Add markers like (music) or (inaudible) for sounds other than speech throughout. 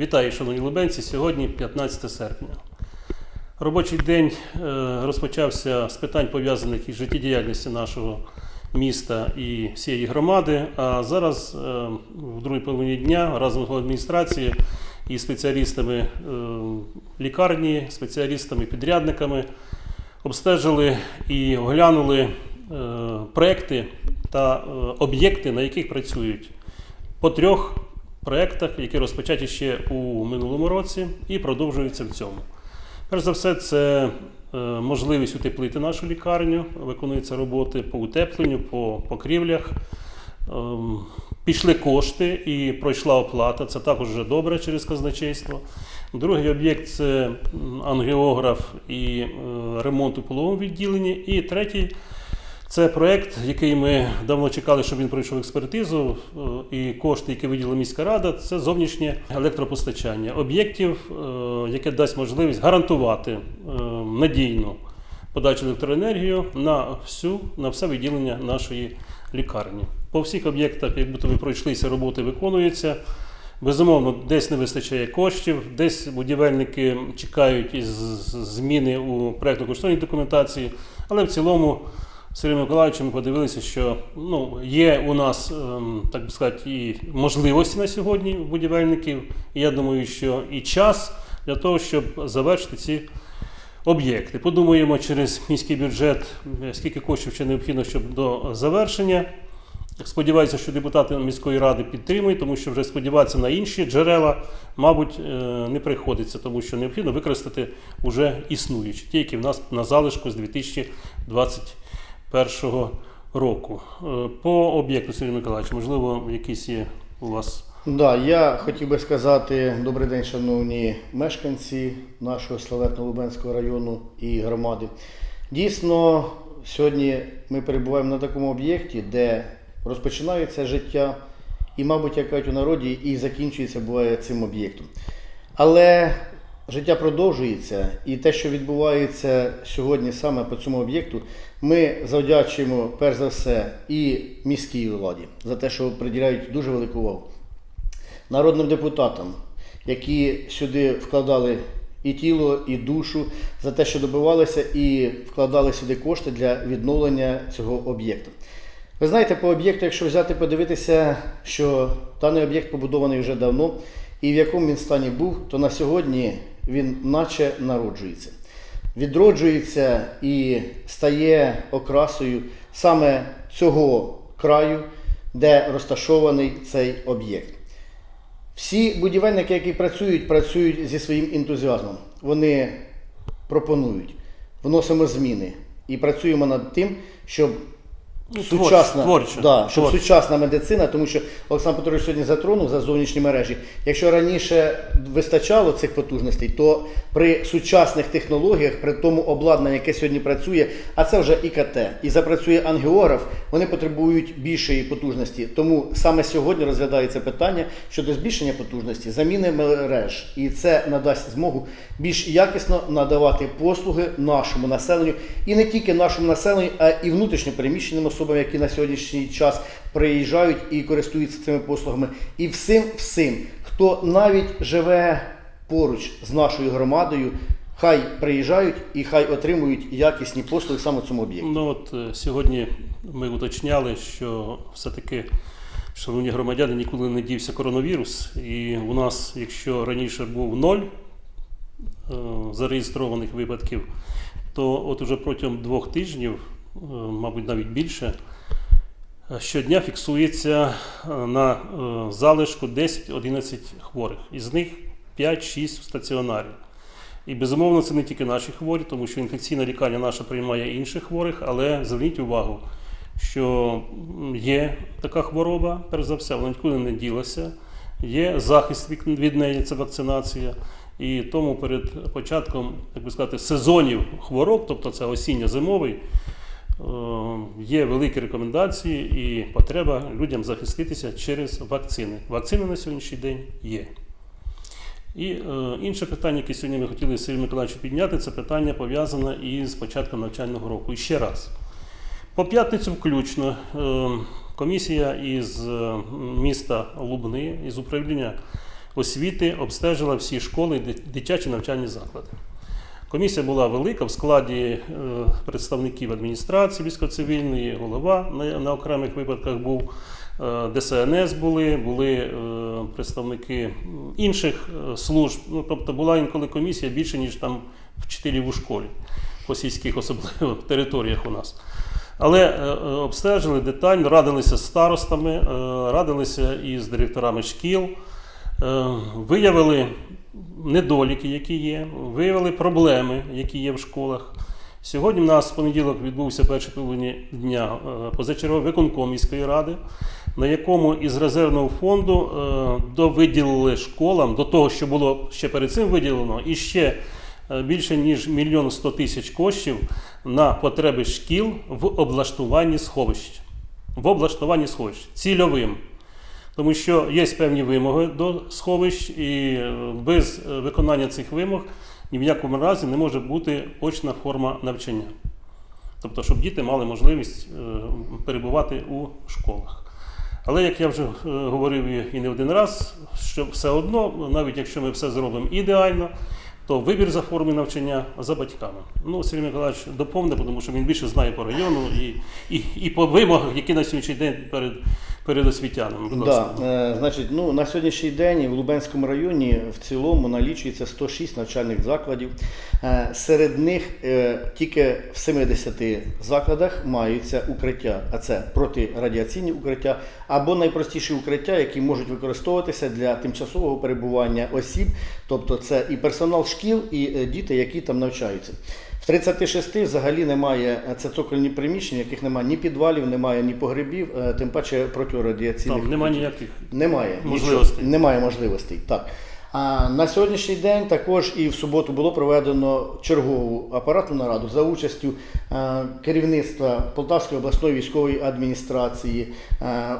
Вітаю, шановні лубенці. Сьогодні 15 серпня. Робочий день е, розпочався з питань пов'язаних із життєдіяльністю нашого міста і всієї громади. А зараз, е, в другій половині дня, разом з адміністрацією і спеціалістами е, лікарні, спеціалістами, підрядниками обстежили і оглянули проекти та об'єкти, на яких працюють по трьох проєктах, які розпочаті ще у минулому році і продовжуються в цьому. Перш за все, це е, можливість утеплити нашу лікарню, виконуються роботи по утепленню, по покрівлях. Ем, Пішли кошти і пройшла оплата. Це також вже добре через казначейство. Другий об'єкт це м, ангіограф і е, ремонт у половому відділенні. І третій це проєкт, який ми давно чекали, щоб він пройшов експертизу. е, І кошти, які виділила міська рада, це зовнішнє електропостачання об'єктів, е, яке дасть можливість гарантувати е, надійну подачу електроенергії на всю на все відділення нашої лікарні. По всіх об'єктах, як будто ви пройшлися, роботи виконуються. Безумовно, десь не вистачає коштів, десь будівельники чекають із зміни у проєктно-кошторисній документації, але в цілому. Сергій Миколаївич, ми подивилися, що ну, є у нас, ем, так би сказати, і можливості на сьогодні будівельників. І я думаю, що і час для того, щоб завершити ці об'єкти. Подумаємо через міський бюджет, е, скільки коштів ще необхідно, щоб до завершення. Сподіваюся, що депутати міської ради підтримують, тому що вже сподіватися на інші джерела, мабуть, е, не приходиться, тому що необхідно використати вже існуючі, ті, які в нас на залишку з 2021 року. Е, По об'єкту, Сергій Миколаївич, можливо, якісь є у вас. Да, я хотів би сказати добрий день, шановні мешканці нашого славетного Лубенського району і громади. Дійсно, сьогодні ми перебуваємо на такому об'єкті, де розпочинається життя, і, мабуть, як кажуть у народі, і закінчується буває цим об'єктом. Але життя продовжується, і те, що відбувається сьогодні саме по цьому об'єкту, ми завдячуємо перш за все і міській владі за те, що приділяють дуже велику увагу народним депутатам, які сюди вкладали і тіло, і душу за те, що добивалися, і вкладали сюди кошти для відновлення цього об'єкту. Ви знаєте, по об'єкту, якщо взяти подивитися, що даний об'єкт побудований вже давно, і в якому він стані був, то на сьогодні він наче народжується. Відроджується і стає окрасою саме цього краю, де розташований цей об'єкт. Всі будівельники, які працюють, працюють зі своїм ентузіазмом. Вони пропонують, вносимо зміни і працюємо над тим, щоб Ну, сучасна, творчо, да, щоб творчо. сучасна медицина, тому що Олександр Петрович сьогодні затронув за зовнішні мережі. Якщо раніше вистачало цих потужностей, то при сучасних технологіях, при тому обладнанні, яке сьогодні працює, а це вже ІКТ, і запрацює ангіограф, вони потребують більшої потужності. Тому саме сьогодні розглядається питання щодо збільшення потужності, заміни мереж, і це надасть змогу більш якісно надавати послуги нашому населенню, і не тільки нашому населенню, а і внутрішньо переміщеним особам, які на сьогоднішній час приїжджають і користуються цими послугами, і всім, всім, хто навіть живе поруч з нашою громадою. Хай приїжджають і хай отримують якісні послуги саме в цьому об'єкті. Ну от е, сьогодні ми уточняли, що все-таки, шановні громадяни, ніколи не дівся коронавірус. І у нас, якщо раніше був ноль е, зареєстрованих випадків, то от уже протягом двох тижнів, мабуть, навіть більше, е, щодня фіксується е, на е, залишку 10-11 хворих. Із них 5-6 в стаціонарі. І безумовно, це не тільки наші хворі, тому що інфекційна лікарня наша приймає інших хворих, але зверніть увагу, що є така хвороба, перш за все, вона нікуди не ділася. Є захист від- неї, це вакцинація. І тому перед початком, як би сказати, сезонів хвороб, тобто це осінньо-зимовий, е, є великі рекомендації і потреба людям захиститися через вакцини. Вакцини на сьогоднішній день є. І е, інше питання, яке сьогодні ми хотіли з Сергієм Миколаївичем підняти, це питання пов'язане із початком навчального року. І ще раз. По п'ятницю включно е, комісія із е, міста Лубни, із управління освіти обстежила всі школи і дитячі навчальні заклади. Комісія була велика в складі е, представників адміністрації військово-цивільної, голова на, окремих випадках був. е, ДСНС були, були е, представники інших служб. Ну, тобто була інколи комісія більше, ніж там вчителів у школі, по сільських особливо (laughs) територіях у нас. Але обстежили детально, радилися з старостами, радилися із директорами шкіл, виявили недоліки, які є, виявили проблеми, які є в школах. Сьогодні в нас в понеділок відбувся перший половині дня е, позачерговий виконком міської ради, на якому із резервного фонду е, довиділили школам до того, що було ще перед цим виділено, і ще е, більше ніж мільйон сто тисяч коштів на потреби шкіл в облаштуванні сховищ. В облаштуванні сховищ цільовим. Тому що є певні вимоги до сховищ, і е, без е, виконання цих вимог ні в якому разі не може бути очна форма навчання. Тобто, щоб діти мали можливість е, перебувати у школах. Але як я вже говорив і- і не один раз, що все одно, навіть якщо ми все зробимо ідеально, то вибір за форми навчання за батьками. Ну, Сергій Миколаївич доповне, тому що він більше знає по району і, і, і по вимогах, які на сьогоднішній день перед, перед освітянами. Будь ласка. Да, е, значить, ну, на сьогоднішній день в Лубенському районі в цілому налічується 106 навчальних закладів. Е, Серед них е, тільки в 70 закладах маються укриття, а це протирадіаційні укриття або найпростіші укриття, які можуть використовуватися для тимчасового перебування осіб, тобто це і персонал шкіл, і діти, які там навчаються. В 36 взагалі немає е, це цокольні приміщення, яких немає ні підвалів, немає ні погребів, е, тим паче протирадіаційних Там немає ніяких. немає Можливостей. нічого. Немає можливостей. Так. А на сьогоднішній день також і в суботу було проведено чергову апаратну нараду за участю е, керівництва Полтавської обласної військової адміністрації,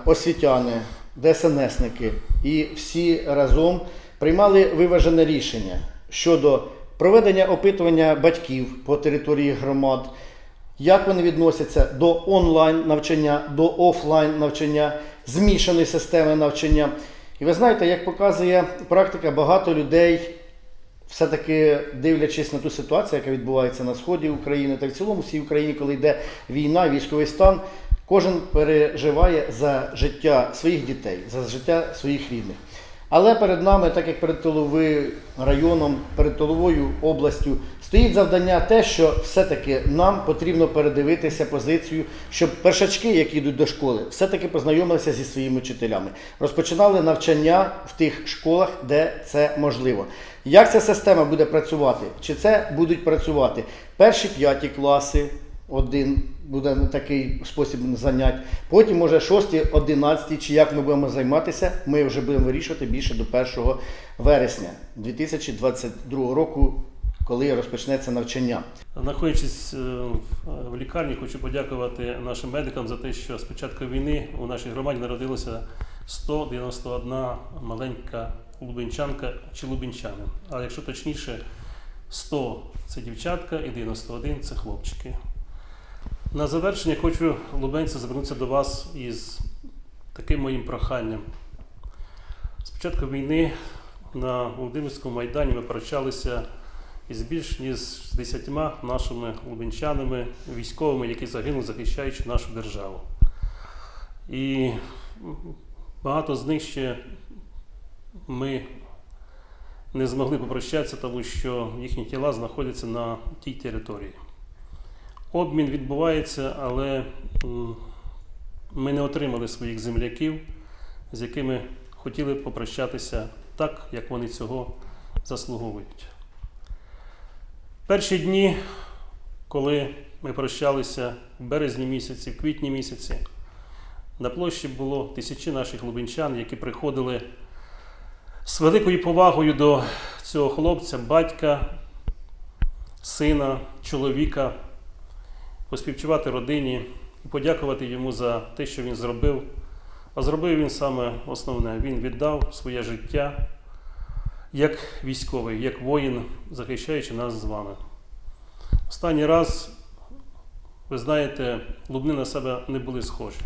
освітяни, ДСНСники і всі разом приймали виважене рішення щодо проведення опитування батьків по території громад, як вони відносяться до онлайн навчання, до офлайн навчання, змішаної системи навчання. І ви знаєте, як показує практика, багато людей, все-таки дивлячись на ту ситуацію, яка відбувається на сході України та в цілому всій Україні, коли йде війна, військовий стан, кожен переживає за життя своїх дітей, за життя своїх рідних. Але перед нами, так як перед тиловим районом, перед тиловою областю, стоїть завдання те, що все-таки нам потрібно передивитися позицію, щоб першачки, які йдуть до школи, все-таки познайомилися зі своїми вчителями, розпочинали навчання в тих школах, де це можливо. Як ця система буде працювати? Чи це будуть працювати перші п'яті класи? Один буде такий спосіб занять. Потім, може, 6, 11, чи як ми будемо займатися, ми вже будемо вирішувати більше до 1 вересня 2022 року, коли розпочнеться навчання. Знаходячись е, в- в лікарні, хочу подякувати нашим медикам за те, що з початку війни у нашій громаді народилося 191 маленька лубенчанка чи лубенчанин. А якщо точніше, 100 це дівчатка і 91 це хлопчики. На завершення хочу, лубенці, звернутися до вас із таким моїм проханням. З початку війни на Володимирському майдані ми прощалися із більш ніж з 10 нашими лубенчанами, військовими, які загинули, захищаючи нашу державу. І багато з них ще ми не змогли попрощатися, тому що їхні тіла знаходяться на тій території. Обмін відбувається, але ми не отримали своїх земляків, з якими хотіли попрощатися так, як вони цього заслуговують. Перші дні, коли ми прощалися в березні місяці, в квітні місяці, на площі було тисячі наших лубенчан, які приходили з великою повагою до цього хлопця, батька, сина, чоловіка, поспівчувати родині і подякувати йому за те, що він зробив. А зробив він саме основне: він віддав своє життя як військовий, як воїн, захищаючи нас з вами. Останній раз, ви знаєте, лубни на себе не були схожі.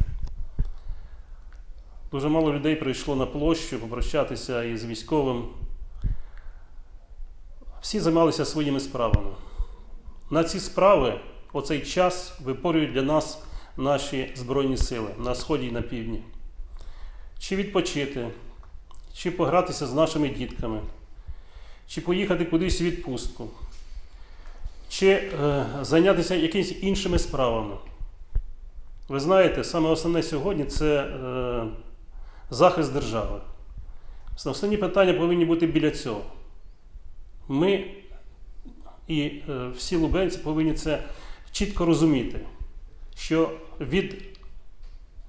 Дуже мало людей прийшло на площу попрощатися із військовим. Всі займалися своїми справами. На ці справи оцей час випорюють для нас наші Збройні сили на сході і на півдні. Чи відпочити, чи погратися з нашими дітками, чи поїхати кудись у відпустку, чи е, зайнятися якимись іншими справами. Ви знаєте, саме основне сьогодні це е, захист держави. Основні питання повинні бути біля цього. Ми і е, всі лубенці повинні це чітко розуміти, що від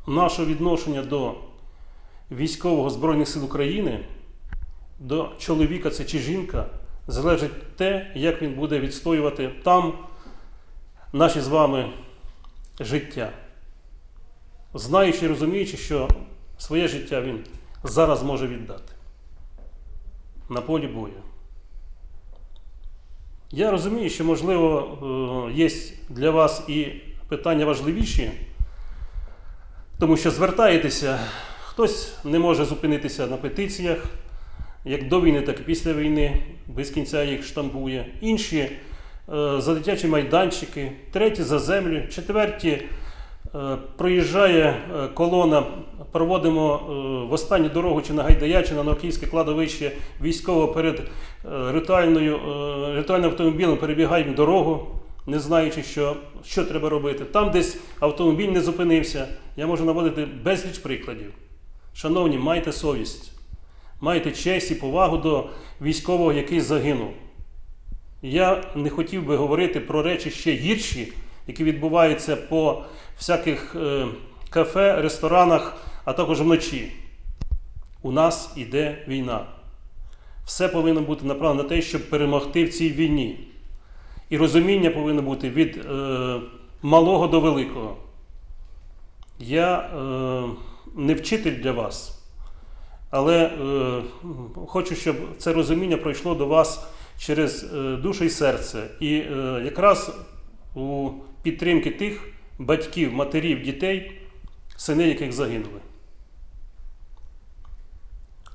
нашого відношення до військового Збройних сил України, до чоловіка це чи жінка, залежить те, як він буде відстоювати там наші з вами життя знаючи і розуміючи, що своє життя він зараз може віддати на полі бою. Я розумію, що, можливо, е, є для вас і питання важливіші, тому що звертаєтеся, хтось не може зупинитися на петиціях, як до війни, так і після війни, без кінця їх штампує. Інші е, за дитячі майданчики, треті за землю, четверті Е, Проїжджає колона, проводимо е, в останню дорогу чи на Гайдая, чи на Новківське кладовище військово перед е, ритуальною, е, ритуальним автомобілем перебігаємо дорогу, не знаючи, що, що треба робити. Там десь автомобіль не зупинився. Я можу наводити безліч прикладів. Шановні, майте совість, майте честь і повагу до військового, який загинув. Я не хотів би говорити про речі ще гірші, які відбуваються по всяких кафе, ресторанах, а також вночі. У нас іде війна. Все повинно бути направлено на те, щоб перемогти в цій війні. І розуміння повинно бути від е, малого до великого. Я е, не вчитель для вас, але е, хочу, щоб це розуміння пройшло до вас через е, душу і серце. І е, якраз у підтримки тих батьків, матерів, дітей, сини яких загинули.